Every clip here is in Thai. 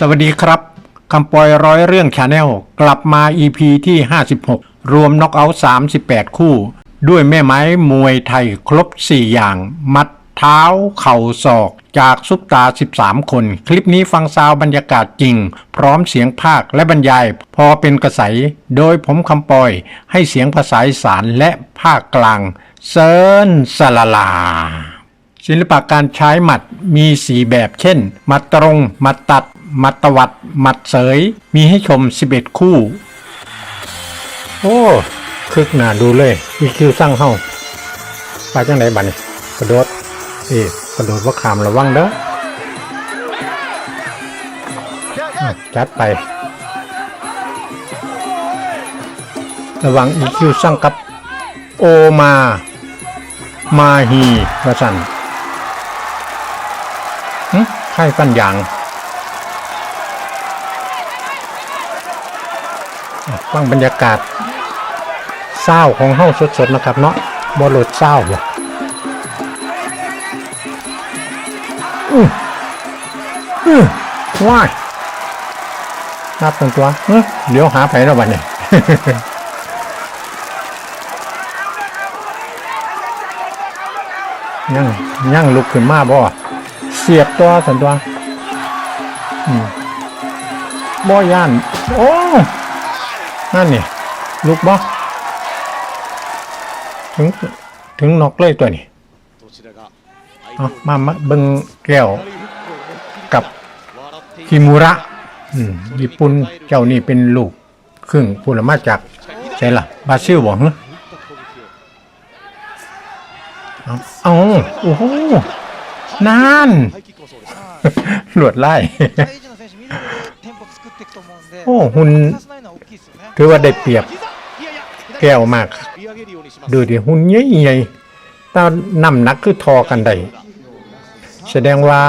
สวัสดีครับคำปอยร้อยเรื่องชาแนลกลับมา EP ที่ 56 รวมน็อกเอาท์38 คู่ ด้วยแม่ไม้มวยไทยครบ 4 อย่าง มัดเท้า เข่าศอก จากซุปตา 13 คน คลิปนี้ฟังซาวบรรยากาศจริง พร้อมเสียงภาคและบรรยาย พอเป็นกระใส โดยผมคำปอยให้เสียงภาษาอีสานและภาคกลาง เซินสลาลาศิลปะการใช้หมัดมีสีแบบเช่น หมัดตรง หมัดตัด มัดตวัด มัดเสย มีให้ชม 11 คู่ โอ้คึกหนาดูเลยอีคิวสร้างเฮาไปจังไหนบัดนี้กระโดดเอ๊กระโดดว่าขามระวังเด้อจัดไประวังอีคิวสร้างกับโอมา มาฮีประสันหึไข่ฟันยางอะ ฟังบรรยากาศเศร้าของเฮ้าสดๆนะครับเนาะบอลดเศร้าบ่อืออือว้ายนับเป็นตัวเอเดี๋ยวหาไผแล้วบัดนี้ยังยังลุกขึ้นมาบ่เสียบตัวสันตัวบ่ย่าน โอ้ นั่นนี่ลุกบ่ถึงถึงนอกเลยตัวนี้เอามามาเบิ่งแก้วกับคิมูระอืมญี่ปุ่นเจ้านี่เป็นลูกครึ่งพูละมาจากใช่ล่ะบราซิลบ่ฮะเอาเอาโอ้โหนานหลวดไล่ โอ้หุ่นถือว่าได้เปรียบแก้วมาก ดูดิหุ่นใหญ่ๆตอนนำนักคือทอกันไดแสดงว่า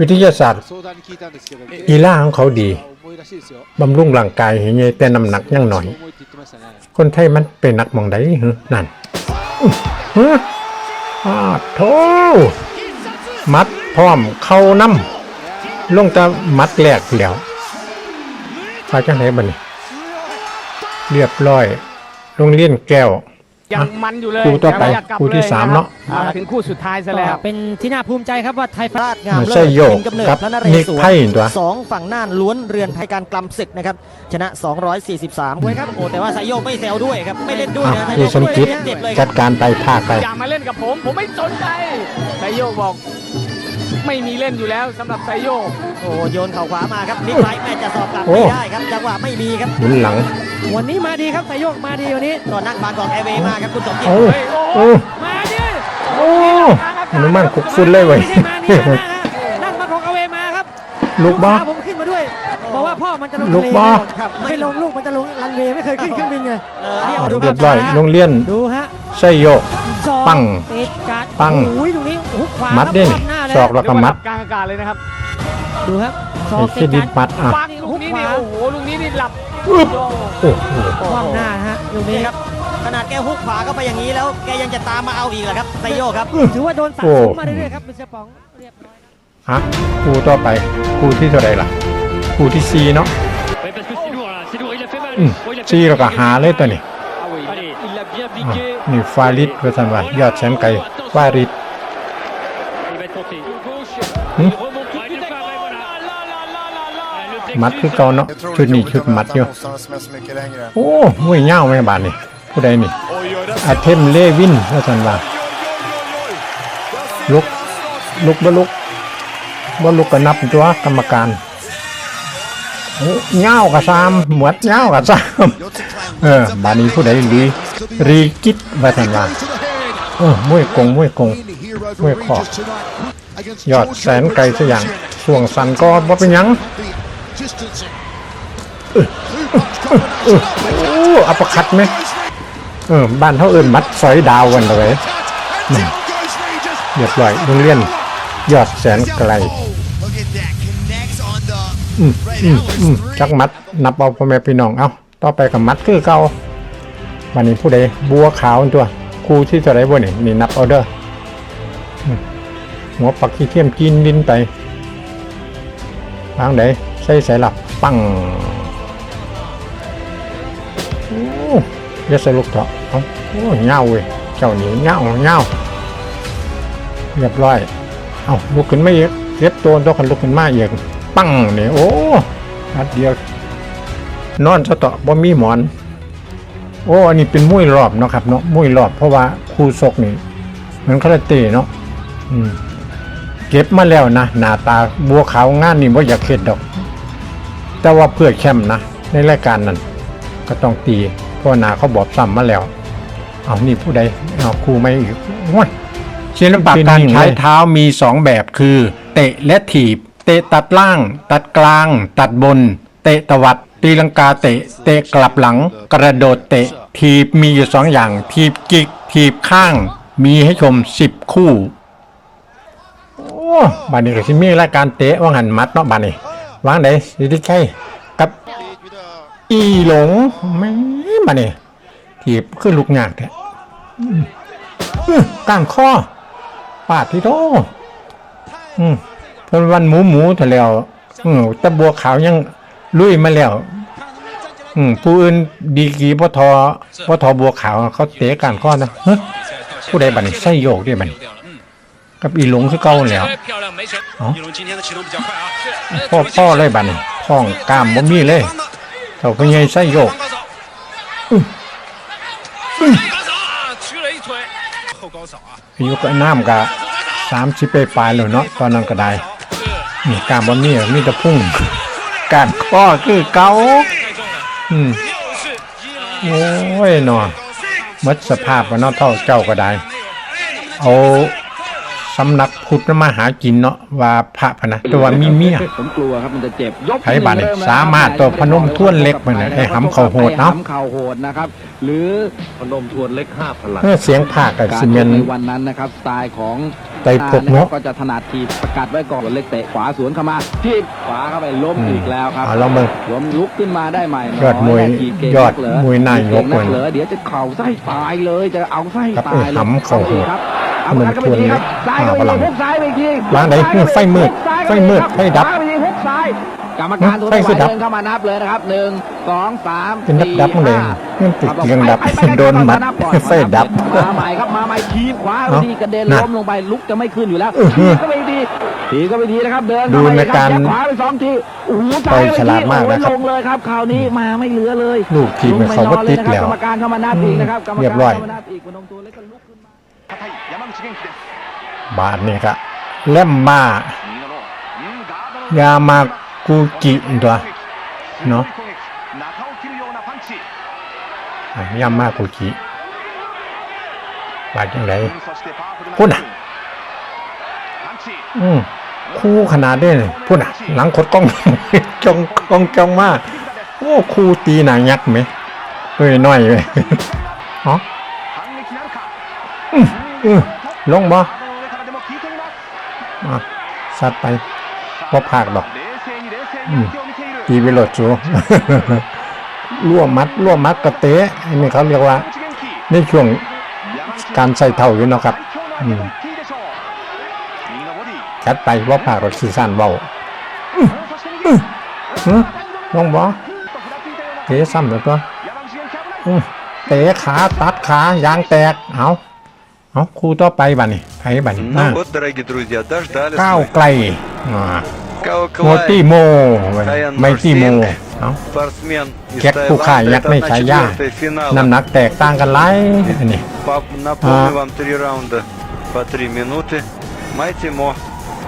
วิทยาศาสตร์กีฬาของเขาดีบำรุงร่างกายเห็นไงแต่น้ำหนักยังหน่อย คนไทยมันเป็นนักมองได้หรอนั่นฮะอ้าโธมัดพร้อมเข้าน้ำ ลงจะมัดแรกแล้วไปจังไหนบัดนี้เรียบร้อยโรงเรียนแก้วยังมันอยู่เลยคู่ต่อไปยังม่ยากกลับคู่ที่ลยสามครับเนาะอ่ถึงคู่สุดท้ายซะแล้วเป็นที่น่าภูมิใจครับว่าไทยราชงามไม่เลิใช่ศโยกเป็นกำเนิดกับพระนเรนิกศวไพ่รตัวสองฝั่งน่านล้วนเรือนไทยการกลำศึกนะครับ ชนะ 243ด้วยครับโอ้แต่ว่าสายโยกไม่แซวด้วยครับ ไม่เล่นด้วยอะนะพี่สมคิดเจ็บเลยคจัรับดการไปภาคไปอย่ามาเล่นกับผม ผมไม่สนใจไซโยกบอก ไม่มีเล่นอยู่แล้วสำหรับไซโยกโอ้โยนเข่าขวามาครับนิกไลท์แม่จะสอบกลับโอ้ไม่ได้ครับจังหวะไม่มีครับหมุนหลัง วันนี้มาดีครับสายโยกมาดีวันนี้ตอนนักบางกอกแอร์เวย์มาครับคุณสมจิตโอ้เฮ้ยโอ้โอ้มาดิโอ้อนุมันคุกฟุ้นเลยเว้ยไม่ใช่มานี่นะนั่งมาของเอาเวมาครับ ลูกบ้าพผมขึ้นมาด้วยบอกว่าพ่อมันจะลงลูกบ้าครับไม่ลงลูกมันจะลงรันเวย์ไม่เคยขึ้นเครื่องบินไงเออเรียกเรียบร้อยโรงเรียนดูฮะ ไส้โยกศอกปังติดกัดปังโอ้ยตรงนี้หุกขวามัดเด้งคว่ำหน้าเลยศอกแล้วก็มัด กลางอากาศเลยนะครับดูครับศอไอ้กเคติรดดิกัตดมัดอะปังลูกนี้นี่โอ้โหลูกนี้นี่หลับอึ๊บโอ้โห คว่ำหน้าฮะลูกนี้นี่ครับขนาดแกฮุกขวาเข้าไปอย่างนี้แล้วแกยังจะตามมาเอาอีกเหรอครับไซโยกครับ ถือว่าโดนสะโอ้สมมาเรื่อยๆครับเป็นเสียป๋องเรียบร้อย ฮะคู่ต่อไปคู่ที่เท่าไหร่ล่ะคู่ที่สี่เนาะ Ouais, parce que c'est lourd là, c'est lourd, il a fait mal. อืม Bon, il a fait สี่ mal. แล้วก็หาเลยตัวนี้ นี่ฟาริดประสันว่ายอดแสนไก่ฟาริดมัดคือเก่าเนาะชุดนี้ชุดมัดอยู่โอ้มวยเง่าแม่บานนี่ผู้ใดนี่อาเทมเลวินประสันว่าลุกลุกบ่ลุกบ่ลุกก็นับตัวกรรมการ เง่ากับซามหมวดเง่ากับซามเออบานี้ผู้ใดรีรีกิตว่าสันว่าเออมวยกงมวยกงมวยขอบยอดแสนไกลสอย่างช่วงสันก็บ่เป็นยังเออออโอ้อัปคัดไหมเออบ้านเขาเอินมัดสอยดาวกันเลยนี่เรียบร้อยโรงเรียนยอดแสนไกล อืมอืมอืมจักมัด นับเอาพ่อแม่พี่น้อง เอาต่อไปกับมัดคือเก่าวันนี้ผู้ใดบัวขาวตัวครูที่จะได้บ่นี่นี่นับเอาเด้อหัวปักขี้เทียมกินดินไปทางไหนใส่ใส่หลับปังโอ้ยสลุกเถอะเอาโอ้เงาเว้ยเจ้าหนีเงาเงาเรียบร้อย เอาลุกขึ้นมาอีกเก็บตัวตัวกันลุกขึ้นมาอีก ปังนี่โอ้นัดเดียวนอนซะเถอะบ่มีหมอน โอ้อันนี้เป็นมุ้ยรอบเนาะครับเนาะมุ้ยรอบเพราะว่าครูซกนี่เหมันคาราเต้เนาะอืมเก็บมาแล้วนะหน้าตาบัวขาวงานนี่ว่าอยากเข็ดดอก แต่ว่าเพื่อแคมนะในรายการนั้นก็ต้องตีเพราะหนาเขาบอกซ้ำมาแล้ว เอานี่ผู้ใดเอาครูไม่อีกโอ้ยศิลปะการใช้เท้ามีสองแบบคือ เตะและถีบ เตะตัดล่าง ตัดกลาง ตัดบน เตะตวัด ตีลังกาเตะ เตะกลับหลัง กระโดดเตะถีบมีอยู่สองอย่างถีบจิกถีบข้าง มีให้ชมสิบคู่ โอ้บานนี้ก็สิมีรายการเตะว่างหันมัดเนาะบานนี้วางไดสิด้ใช่กับอีหลงไม่บานนี้ถีบขึ้นลูกยากแท้ก้างข้อปาดที่โตอืม เพราะวันหมูหมูถแล้วอือตะบัวขาวยังลุยมาแล้วอืผู้อื่นดีกีพ่อทอพ่อทอบัวขาวเขาเตะการข้อนะผู้ใดบันไส้โยกได้บันกับอีหลงคือเก่าแล้วพ่อพ่อเลยบันพ่องกามบ่มีเลยเขาเป็นไส้โยกอายุก็น้ำกะสามชิปไปปลายเลยเนาะตอนนั้นก็ได้ นี่กามบอลนี่มีแต่พุ่งการข้อคือเกาอืมโอ้ยหนอนมัดสภาพมันนอเท่าเจ้าก็ได้ เอา สำนักพุทธมาหากินเนาะว่าพระพะนะแต่ว่ามีเมียผมกลัวครับมันจะเจ็บยกไผบาดนี่สามารถตัวพนมท่วนเล็กมันน่ะให้หำเขาโหดเนาะหำเข่าโหดนะครับ หรือพนมทวนเล็กห้าพลังเออเสียงภาคกับการซีเมชนกในวันนั้นนะครับสไตล์ของไต่พกเนอะก็จะถนัดทีบประกาศไว้ก่อนเล็กเตะขวาสวนเข้ามาทีบขวาเข้าไปล้มอืมอีกแล้วครับเอาลองมึงล้มลุกขึ้นมาได้ใหม่ยอดมวยทีบเก่งยอดนักเหรมวยนายกเก่งนักเลยเหรอเดี๋ยวจะเข่าไส้ตายเลยจะเอาไส้ครับตายเลยเออหำเข่าโหดครับ เอามันเข้าไปทีครับทวนซ้ายเข้าไปหาพลังทีฮุกซ้ายไปอีกทีวางไหนฮุกซ้ายไฟมืดฮุกซ้ายไฟมืดครับไฟดับซ้ายไปทีฮุกซ้ายกรรมการตัวไฟคือดับเดินเข้ามานับเลยนะครับหนึ่งสองสามเป็นดับสี่ดับมาเลยห้ามันติดเกียงดับไปไปไปโดนหมัดาก่อนไฟดับมาใหม่ครับมาใหม่ทีบขวาไปเอ้าทีกระเด็นน่ะล้มลงไปลุกจะไม่ขึ้นอยู่แล้วอื้อหืทีอก็ไปทีทีก็ไปทีนะครับเดินดูเข้าไปในการยัดขวาไปสองทีโอ้โหซ้ายไปไปฉลาดมากทีนะครับโอ้ยลงเลยครับคราวนี้มาไม่เหลือเลยลูกทีมเนี่ยเขาก็ติดแล้วกรรมการเข้ามานับอีกนะครับกรรมเรียกาบรร้อยเข้ามานั บาทนี่ครับเล่มมายามากุกิตัวเนาะยามากุกิบาดยังไงพูดนะอืมคู่ขนาดได้เลยพูดนะหลังคดกล้องจ้องกล้องจ้องมากโอ้คู่ตีหนายักไหมเฮ้ยน้อยไลยอ๋อ ลงบอซัดไปว่าผากรอกตีวิโหลดจูรั่วมมัดร่วมมัดกระเตะนี่เขาเรียกว่าในช่วงการใส่เท่าอยู่นะครับชัดไปว่าผากดอกขี้สั้นเบาลงบอเตะซ้ำแล้วก็เตะขาตัดขายางแตกเอา เอาคู่ต่อไปบัดนี้ไผบัดนี้ Ну อ่ะ вот, дорогие друзья, дождались ก้าว мы. ไกลอ่า Као โมตี้ Клай, โมไม่ตี้โมเอา спортсмен из แจ็คผู้ข่าย Таиланда. ยักษ์ Это ใน на ฉายา четвертой финала. น้ำหนักแตกต่างกันหลายอันนี้ По- Напомню А. вам три раунда по три минуты. Майти Мо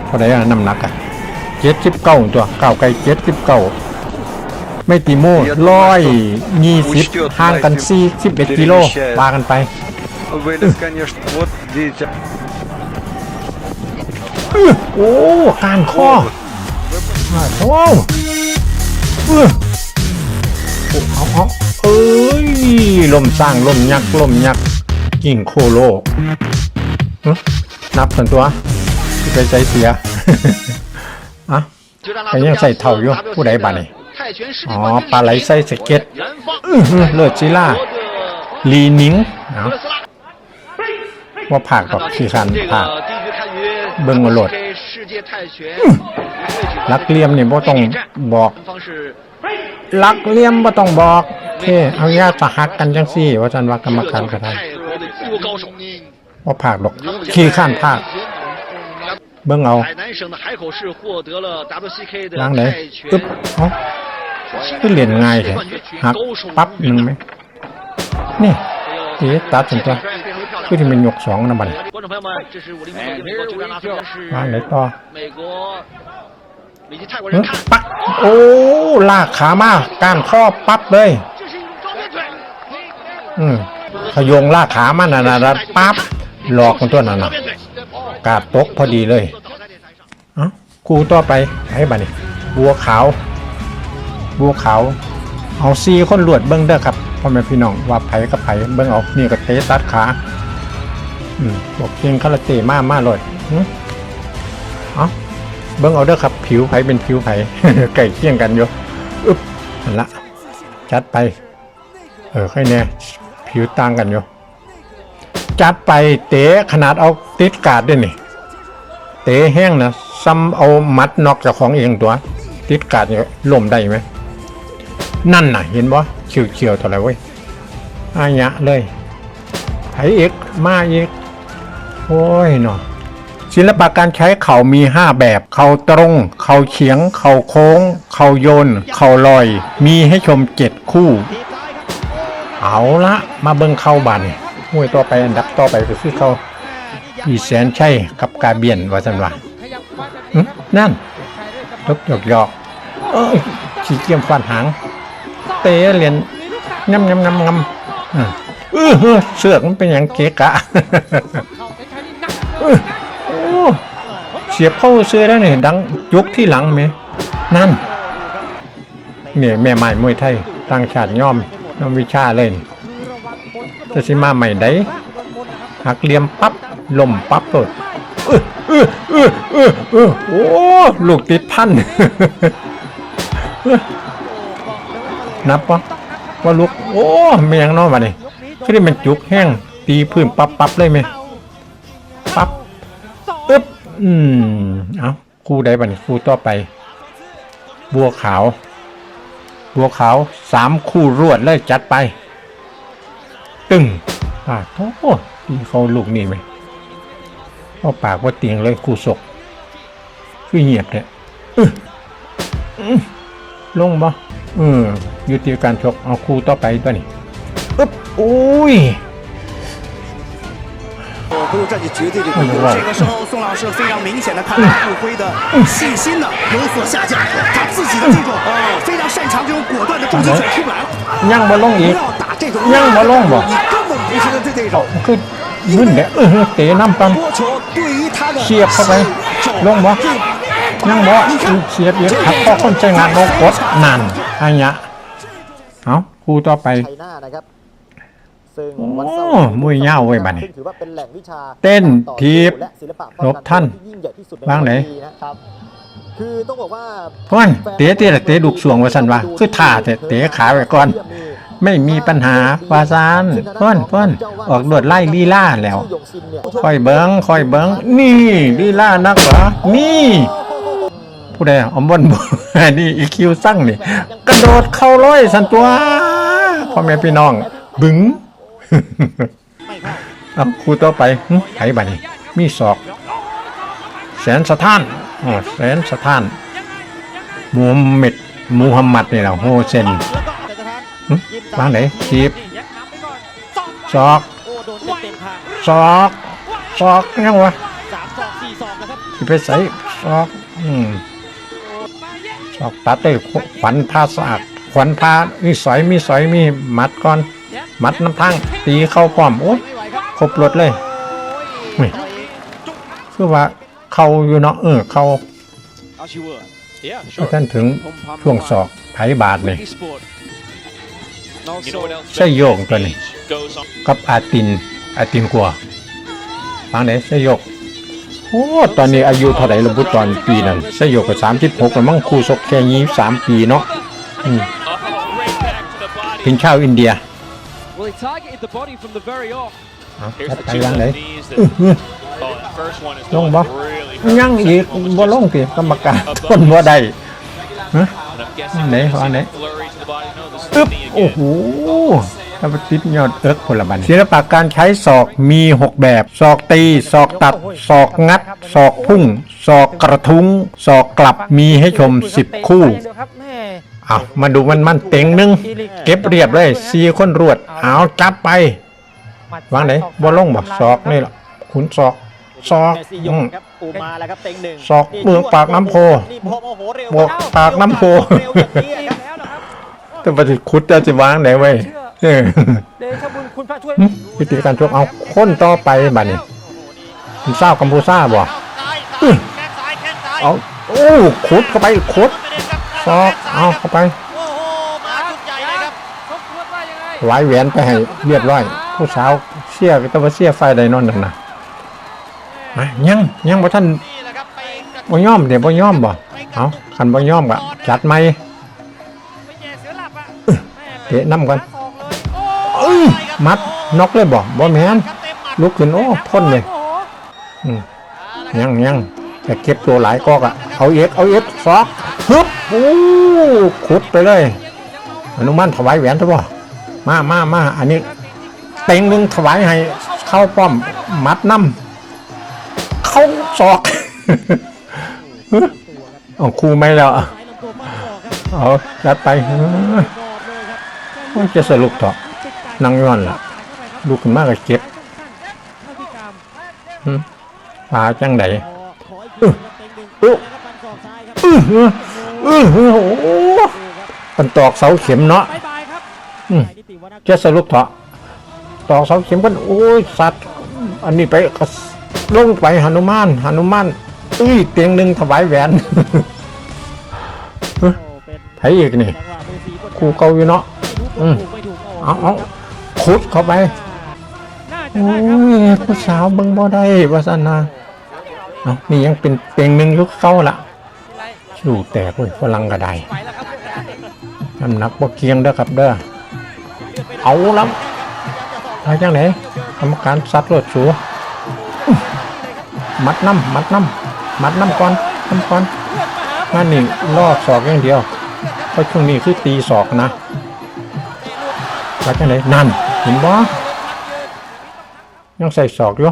เท่าไหร่อะน้ำหนักอะเจ็ดสิบเก้าตัวก้าวไกลเจ็ดสิบเก้าไม่ตีโมร้อยยี่สิบห่างกันสี่สิบเอ็ดกิโลปากันไป вылез, конечно. Вот видите, โอ้การข้อมาโอ้เออโอ้เอาเอาเอ้ยลมสร้างลมยักษ์ลมยักษ์กิ่งโคโลหึนับกันตัวที่ไปใส่เสีย อ่ะไปยังใส่เท่าอยู่ผู้ใดบ้านี่อ๋อปลาไหลใส่สเก็ตอื้อหือเลิศจิล่าลีนิงเอา ว่าผักดอกขี้คันผักเบิ้งหลดลักเลี่ยมนี่ว่ต้องบอกลักเลี่ยมว่ต้องบอกเท่เอาญาติหักกันจังสี่ ว่าจันว่ากรรมการก็ได้ว่าผักดอกขี้คันผักเบิ้งเอาล้างไหนตึ๊บเอ้าก็เรียนง่ายเลยหักปั๊บหนึ่งไหมนี่ตีตัดถึนตัว คือที่มันยกสองนะบัดมาไหนต่อปั๊บโอ้ลากขามาก้านข้อปั๊บเลยอืมขยงล่าขามันนะนะปั๊บหลอกมันตัวนั้นนะกาดตกพอดีเลยเอ้ากูต่อไปให้บัดนี้บัวขาว บัวขาว เอาซีคนหลวดเบิ้งเด้อครับพ่อแม่พี่น้องว่าไผกับไผเบิ้งออานี่ก็เตะตัดขา อืมบอกเพียงคาราเต้มามาเลยเอาเบิ้งเอาเด้อครับ ผิวไผเป็นผิวไผไก่เคียงกันอยู่อึ๊บนั่นละจัดไป เออใครเนี่ยผิวต่างกันอยู่จัดไปเตะขนาดเอาติดกาดด้วยนี่ เตะแห้งนะซ้ำเอามัดนอกจากของเองตัว ติดกาดเนี่ยล่มได้ไหมนั่นน่ะ เห็นบ่เฉียวเฉียวเท่าไรเว้ยอายะเลยไผเอกมาเอก โอ้ยเนาะศิลปะการใช้เข่ามีห้าแบบ เข่าตรง เข่าเฉียง เข่าโค้ง เข่าโยน เข่าลอย มีให้ชมเจ็ดคู่ เอาละมาเบิ่งเข้าบันมวยต่อไปอันดับต่อไปก็คือเขาอีแสนชัยกับกาเบียนว่าสันว่าน,นั่นชัยด้วยกับหยอกหยอกเออขี้เกียจฟันหาง เตะเหรียญงำงำงำงำเออเสือกมันเป็นอย่างเกะกะ เสียบเข้าเสื้อได้เนี่ยดังยุกที่หลังไหมนั่นเนี่ยแม่ใหม่มวยไทยต่างชาติย่อมย่อมวิชาเลยนี่จะสิมาใหม่ได้หักเหลี่ยมปั๊บลมปั๊บโดเออเออเออเออโอ้ลูกติดพันนับปะว่าลูกโอ้เมียงน้อมาเนี่ยคือที่มันจุกแห้งตีพื้นปั๊บปั๊บเลยไหม อืม เอาคู่ใดบันคู่ต่อไป บัวขาว บัวขาวสามคู่รวดเลยจัดไป ตึงปาโอ้ตีเขาลูกนี่ไหมเอาปากว่าเตียงเลยคู่ศกคือเหียบเนี่ยอื้อออลงบ่เออยุติการชกเอาคู่ต่อไปตัวนี้อึ๊บอุ้ย 不用占据绝对这个哎呦哇这个时候，宋老师非常明显的看到顾辉的信心呢有所下降，他自己的这种呃非常擅长这种果断的重击拳出不来了。 ยังบ่ลงอีก 要打这种ยังบ่ลงบ่ 你根本不是跟这对手。 คือมึนเด้เออเตะน้ำปัน 波球对于他的 เสียบเข้าไป ลงบ่ยังบ่เสียบอีกขัดข้อคนใจงานโนกดนั่นอันยะเอาคู่ต่อไป ซึ่งโอ้วันเสาร์มวยยาวเว้ยบัดนี้ซึ่งถือว่าเป็นแหล่งวิชาเต้นการต่อสู้ถีบและศิลปะป้หลองบกันท่านที่ยิ่งใหญ่ที่สุดในวางไหนโลกนี้นะครับคือต้องบอกว่าเพื่อนเตะเตะเตะดุกสวงว่าสันว่าคือท่าแต่เตะขาไว้ก่อน ไม่มีปัญหาวาซานเพื่อนเพื่อนออกดวดไล่ลีล่าแล้วชื่อหยงซินเนี่ยค่อยเบิงค่อยเบิงนี่ลีล่านักเหรอนี่ผู้ใดอมบนบุนี่อีคิวสั่งนี่ กระโดดเข้าร้อยสันตัวพ่อแม่พี่น้อง บึง เอาครูต่อไปหึไผบัดนี้มีศอก แสนสะท้านโอ๋อแสนสะท้านมูฮัมหมัดมูฮัมหมัดนี่แหละโฮเซนหึวางไหนจีบยัดน้ำไปก่อนศอกโอ้โดนเต็มๆทางศอกศอกยังวะสามศอกสี่ศอกนะครับไปใส่ศอกอืมศอกตัดได้ขวัญพาสะอาดขวัญพามีสอยมีสอยมีมัดก่อน มัดน้ำทั้งตีเข้าพร้อมโอ้ยครบรถเลยเฮ้ยคือว่าเข้าอยู่เนาะเออเข้าถ้าท่านถึงช่วงศอกไผบาทนี่ใช่โยกตัวนี้กับอาตินอาตินกลัวฟังไหนใช่โยกโอ้ตอนนี้อายุเท่าไหร่ละบุตรตอนปีนั้นใช่โยกกับสามสิบหกแล้วมั้งครูศกแค่ยี่สามปีเนาะอืมเป็นชาวอินเดีย Well, he targeted the body from the very off. เอาจัดไปวางไหนลงบ่ยังอีกบ่ลงสิกรรมการคนบ่ได้ฮะไหนขออันไหนอึ๊บโอ้โหถ้าไปติดยอดเอิกพลบันศิลปะการใช้ศอกมี 6 แบบศอกตีศอกตัดศอกงัดศอกพุ่งศอกกระทุ้งศอกกลับมีให้ชม 10 คู่ครับแม่ เอามาดูมันมันเต็งหนึงเก็บเรียบเลยสี่คนรวด เอาจับไปวางไหนบ่ลงบ่ศอกนี่ล่ะขุนศอกศอกเมสซี่ยอืงมครับปูมาแล้วครับเต็งหนึ่งศอกเมืองปากน้ำโพนี่โมโหเร็วบอกปากน้ำโพเร็วอย่างนี้ครับแล้วนะครับแต่ปฏิคุดจะจะวางไหนไว้เออเดชะบุญคุณพระช่วยหึวิธีการชกเอาค้นต่อไปบัดนี้คุณทราบกัมพูชาบ่อื้อเอาโอ้ขุดเข้าไปขุด ซอกเอาเข้าไปทบทวนว่ายังไงไหวายแหวนไปให้เรียบร้อย ผู้สาวเสียก็ต้องมาเสียไฟใดนอนนั่นน่ะมายังยังบ่ท่านบ่ยอมเดี๋ยวบ่ยอมบ่เอาคันบ่ยอมก็จัดไหมไม่แย่เสือหลับอะเตะน้ำก่อนสองเลยโอ้เอ้ยมัดน็อกเลยบ่บ่แม่นลุกขึ้นโอ้พ่นเลย โอ้โหอืมยังยังจะเก็บตัวหลายกอกอะเอาเอ็กเอาเอ็กซอก ฮึบโอ้ขุดไปเลยอนุมันถวายแหวนใช่ป่มามามาอันนี้เต็งหนึ่งถวายให้เข้าป้อมมัดน้ำเข้าศอกเอาครูไม่แล้วเอาจัดไปเฮ้ยบอบเลยครับโอ้ยจะสรุปเถอนั่งย้อนล่ะลูกขึ้นมากก็เก็บเข้าที่กรามหึปลาจังไดขอขออีกทีครับเต็งหนึ่งอุ๊แล้วก็ฟันศอกซ้อ อหืออื้อหือโอ้โหมันตอกเสาเข็มเนาะบายบายครับอืมนิติวัฒน์จะสรุปเถอะตอกเสาเข็มกันโอ้ยสัตว์อันนี้ไปก็ลงไปหนุมานหนุมานอุ้ยเตียงหนึ่งถวายแหวน โอ้เป็นไผอีกนี่ จังหวะมือสีบนครูเก่าอยู่เนาะ อืม ถูกไม่ถูกเอาเอาขุดเข้าไปน่าจะโอ้ได้ครับยผู้สาวเบิ่งบ่ได้ว่าซั่นนะเอานี่ยังเป็นเตียงหนึ่งอยุคเก่าละ ชูแตกเว้ยฝรั่งก็ไดน้ำหนักบ่เกียงเด้อครับเด้อเอาแล้วไปจังไหนกรรมการซัดรถสูมัดน้ำมัดน้ำมัดน้ำก่อนน้ำก่อนงานนี่ล่อศอกอย่างเดียวเพราะช่วงนี้คือตีศอกนะไปจังไหนนั่นเห็นบ่ยังใส่ศอกอยู่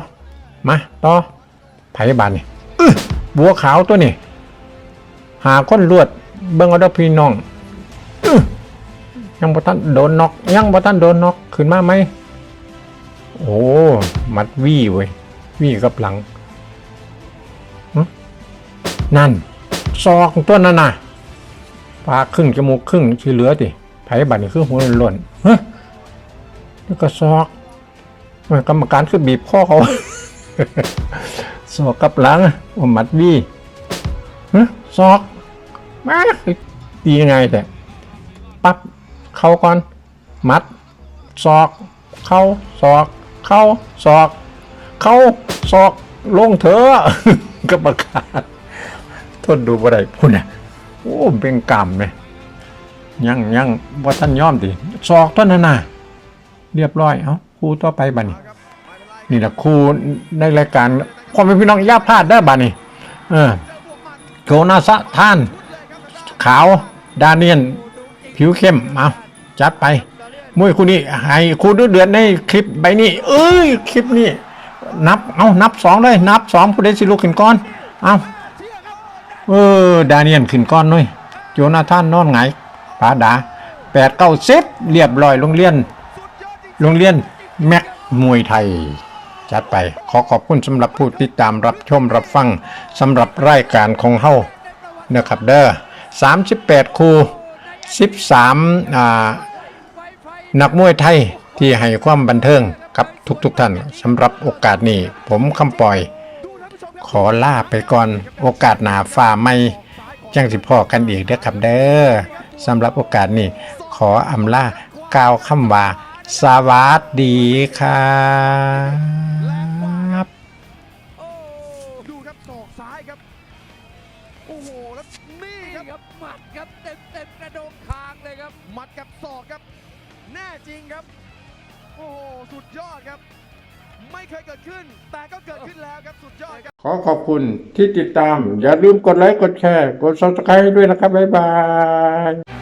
มาต่อไผ่บานนี่บัวขาวตัวนี่ หาคนลวด เบิ่งเอาด้อพี่น้องยังบ่ทันโดนน็อกยังบ่ทันโดนน็อกขึ้นมาไหมโอ้มัดวี่เว้ยวี่กับหลังนั่นซอกตัวนั่นน่ะปากครึ่งจมูกครึ่งที่เหลือติไผ่บัดนี่คือหัวหล่นๆฮะนี่ก็ซอกมันกรรมการคือบีบคอเขาซอกกับหลังว่ามัดวี่ฮะ ซอกมาตียังไงแต่ปั๊บเข้าก่อน มัดศอก เข้าศอก เข้าศอก เข้าศอกลงเถอะกรรมการทนดูบ่ได้พุ่นน่ะโอ้เป็นกรรมเลยยังยังว่าท่านยอมดิศอกท่านน่ะเรียบร้อยเอ้าครูต่อไปบัดนี้นี่แหละครูในรายการความเป็นพี่น้องย่าพลาดได้บัดนี้เออ โกนาสะท่าน ขาว ดาเนียน ผิวเข้ม เอาจัดไปมวยคู่นี้ให้คู่ดูเดือดในคลิปใบนี้ เอ้ย คลิปนี้ นับ เอานับสองเลย นับสองผู้เดสิลูกขึ้นก้อน เอาเออ ดาเนียนขึ้นก้อนหน่อยโจนาธานนอนไงปาดาแปดเก้าสิบเรียบร้อยโรงเรียน โรงเรียน แม็กมวยไทย จัดไป ขอขอบคุณสำหรับผู้ติดตามรับชมรับฟังสำหรับรายการของเฮานะครับเด้อ38 คู่ 13อ่านักมวยไทยที่ให้ความบันเทิงกับทุกๆทท่านสำหรับโอกาสนี้ ผมคำปล่อย ขอลาไปก่อนโอกาสหนาฝ่าไม่จังสิพ่อกันอีกเด้อครับเด้อสำหรับโอกาสนี้ ขออำลากล่าวคำว่าสวัสดีครั ก็เกิดขึ้นแล้วครับสุดยอดครับขอขอบคุณที่ติดตาม อย่าลืมกดไลค์กดแชร์ กด subscribe ด้วยนะครับ บ๊ายบาย